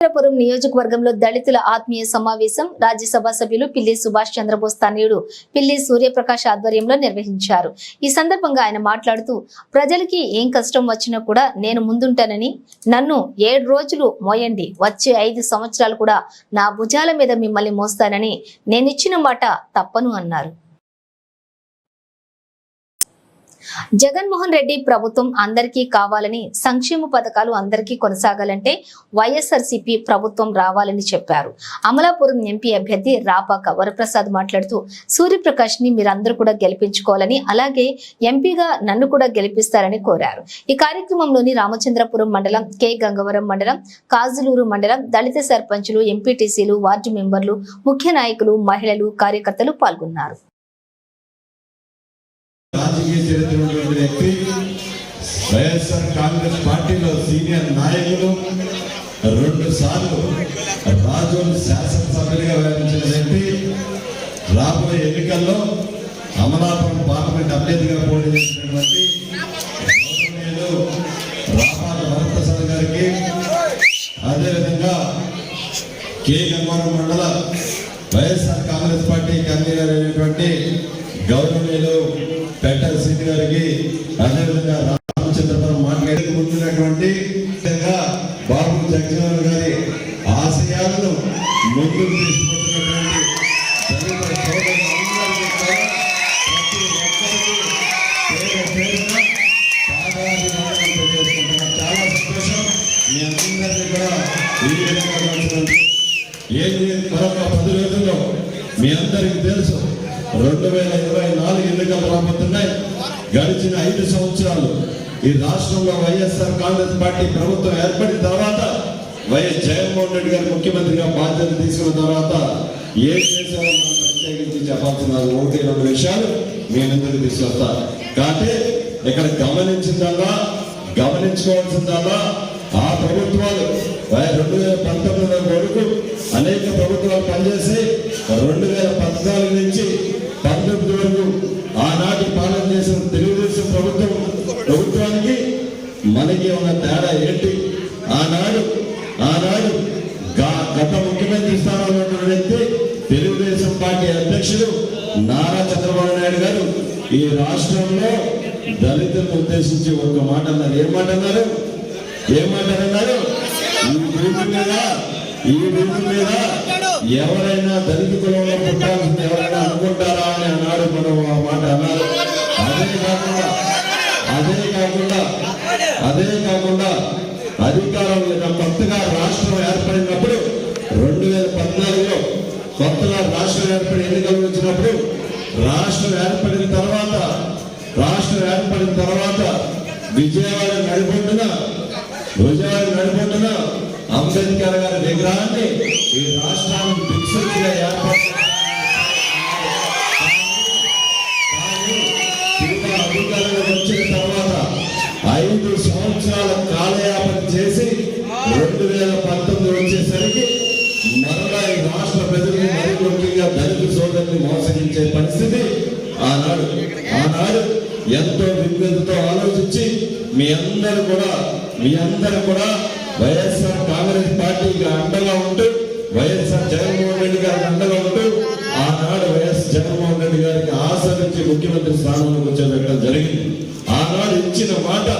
పురం నియోజకవర్గంలో దళితుల ఆత్మీయ సమావేశం రాజ్యసభ సభ్యులు పిల్లి సుభాష్ చంద్రబోస్ తనయుడు పిల్లి సూర్యప్రకాష్ ఆధ్వర్యంలో నిర్వహించారు. ఈ సందర్భంగా ఆయన మాట్లాడుతూ ప్రజలకి ఏం కష్టం వచ్చినా కూడా నేను ముందుంటానని నన్ను ఏడు రోజులు మోయండి వచ్చే ఐదు సంవత్సరాలు కూడా నా భుజాల మీద మిమ్మల్ని మోస్తానని నేనిచ్చిన మాట తప్పను అన్నారు. జగన్మోహన్ రెడ్డి ప్రభుత్వం అందరికీ కావాలని సంక్షేమ పథకాలు అందరికీ కొనసాగాలంటే వైఎస్ఆర్సీపీ ప్రభుత్వం రావాలని చెప్పారు. అమలాపురం ఎంపీ అభ్యర్థి రాపాక వరప్రసాద్ మాట్లాడుతూ సూర్యప్రకాష్ని మీరందరూ కూడా గెలిపించుకోవాలని అలాగే ఎంపీగా నన్ను కూడా గెలిపిస్తారని కోరారు. ఈ కార్యక్రమంలోని రామచంద్రపురం మండలం కె. గంగవరం మండలం కాజులూరు మండలం దళిత సర్పంచులు ఎంపీటీసీలు వార్డు మెంబర్లు ముఖ్య నాయకులు మహిళలు కార్యకర్తలు పాల్గొన్నారు. రాజకీయ చరిత్ర ఉన్నటువంటి వ్యక్తి వైఎస్ఆర్ కాంగ్రెస్ పార్టీలో సీనియర్ నాయకులు రెండు సార్లు రాజోలు శాసనసభ్యులుగా వ్యవహరించిన వ్యక్తి రాబోయే ఎన్నికల్లో అమలాపురం పార్లమెంట్ అభ్యర్థిగా పోటీ చేసినటువంటి రామాల వరప్రసాద్ గారికి అదేవిధంగా కే గంగారం మండల వైఎస్ఆర్ కాంగ్రెస్ పార్టీ కన్వీనర్ అయినటువంటి గౌరవనీయులు పెట్టల్ సింగ్ గారికి అదేవిధంగా రామచంద్రపురం మాట్లాడి ముందున్నటువంటి విధంగా బాబు జగజీవన్ గారి ఆశయాలను ముందుకు తీసుకుంటున్నటువంటి చాలా సంతోషం. మీ అందరినీ కూడా ఈ విధంగా ఏది మరొక పది రోజుల్లో మీ అందరికీ తెలుసు. రెండు వేల ఇరవై నాలుగు ఎన్నికలు రాబోతున్నాయి. గడిచిన ఐదు సంవత్సరాలు ఈ రాష్ట్రంలో వైఎస్ఆర్ కాంగ్రెస్ పార్టీ ప్రభుత్వం ఏర్పడిన తర్వాత వైఎస్ జగన్మోహన్ రెడ్డి గారు ముఖ్యమంత్రిగా బాధ్యత తీసుకున్న తర్వాత ఏం చేశారో మనం ప్రత్యేకించి చెప్పాల్సిన ఒకటి రెండు విషయాలు మీ ముందుకు తీసుకొస్తా? కాబట్టి ఇక్కడ గమనించిందల్లా గమనించుకోవాల్సిందల్లా ఆ ప్రభుత్వాలు రెండు వేల పంతొమ్మిది వరకు అనేక ప్రభుత్వాలు పనిచేసి రెండు వేల పద్నాలుగు నుంచి అధ్యక్షుడు నారా చంద్రబాబు నాయుడు గారు ఈ రాష్ట్రంలో దళితులను ఉద్దేశించి ఒక మాట అన్నారు. ఏం మాట అన్నారు? ఏ మాట అన్నారు? ఈ భూమి మీద ఈ భూమి మీద ఎవరైనా దళిత కులంలో పుట్టాల్సింది ఎవరైనా అనుకుంటారా అని అన్నాడు మనం ఆ మాట అన్నారు. అదే కాకుండా అదే కాకుండా అదే కాకుండా అధికారంలో కొత్తగా రాష్ట్రం ఏర్పడినప్పుడు రెండు వేల పద్నాలుగులో కొత్తగా రాష్ట్రం ఏర్పడింది వచ్చినప్పుడు రాష్ట్రం ఏర్పడిన తర్వాత రాష్ట్రం ఏర్పడిన తర్వాత విజయవాడ నడిపొట్టున విజయవాడ నడిపొట్టున అంబేద్కర్ గారి విగ్రహాన్ని ఈ రాష్ట్రానికి దిక్సూచిగా ఏర్పాటు అధికారంలోకి వచ్చిన తర్వాత ఐదు సంవత్సరాల కాలయాపన చేసి దళిత మోసగించే పరిస్థితి ఆనాడు. ఆనాడు ఎంతో విజ్ఞతతో ఆలోచించి మీ అందరూ కూడా మీ అందరూ కూడా వైఎస్ఆర్ కాంగ్రెస్ పార్టీకి అండగా ఉంటూ వైఎస్ఆర్ జగన్మోహన్ రెడ్డి గారికి అండగా ఉంటూ ఆనాడు వైఎస్ జగన్మోహన్ రెడ్డి గారికి ఆశ నుంచి ముఖ్యమంత్రి స్థానంలో కూర్చోబెట్టడం జరిగింది. ఆనాడు ఇచ్చిన మాట